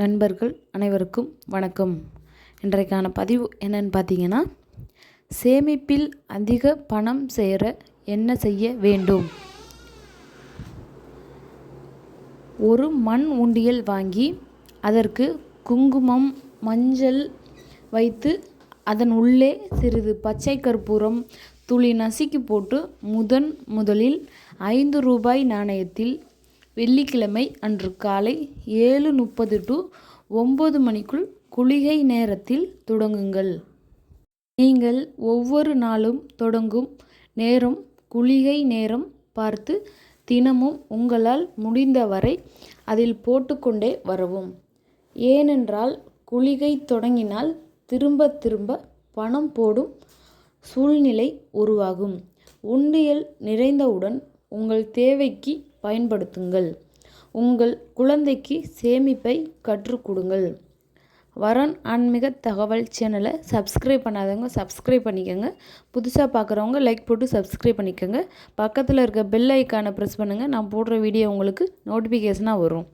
நண்பர்கள் அனைவருக்கும் வணக்கம். இன்றைக்கான பதிவு என்னன்னு பார்த்தீங்கன்னா சேமிப்பில் அதிக பணம் சேர என்ன செய்ய வேண்டும்? ஒரு மண் உண்டியல் வாங்கி அதற்கு குங்குமம் மஞ்சள் வைத்து அதன் உள்ளே சிறிது பச்சை கற்பூரம் துளி நசுக்கி போட்டு முதன் முதலில் ஐந்து ரூபாய் நாணயத்தில் வெள்ளிக்கிழமை அன்று காலை ஏழு முப்பது டு ஒம்பது மணிக்குள் குளிகை நேரத்தில் தொடங்குங்கள். நீங்கள் ஒவ்வொரு நாளும் தொடங்கும் நேரம் குளிகை நேரம் பார்த்து தினமும் உங்களால் முடிந்தவரை அதில் போட்டுக்கொண்டே வரவும். ஏனென்றால் குளிகை தொடங்கினால் திரும்ப திரும்ப பணம் போடும் சூழ்நிலை உருவாகும். உண்டியல் நிறைந்தவுடன் உங்கள் தேவைக்கு பயன்படுத்துங்கள். உங்கள் குழந்தைக்கு சேமிப்பை கற்றுக் கொடுங்கள். வரன் ஆன்மீக தகவல் சேனலை சப்ஸ்கிரைப் பண்ணாதவங்க சப்ஸ்கிரைப் பண்ணிக்கோங்க. புதுசாக பார்க்குறவங்க லைக் போட்டு சப்ஸ்கிரைப் பண்ணிக்கோங்க. பக்கத்தில் இருக்க பெல் ஐக்கானை ப்ரெஸ் பண்ணுங்கள் நான் போடுற வீடியோ உங்களுக்கு நோட்டிஃபிகேஷனாக வரும்.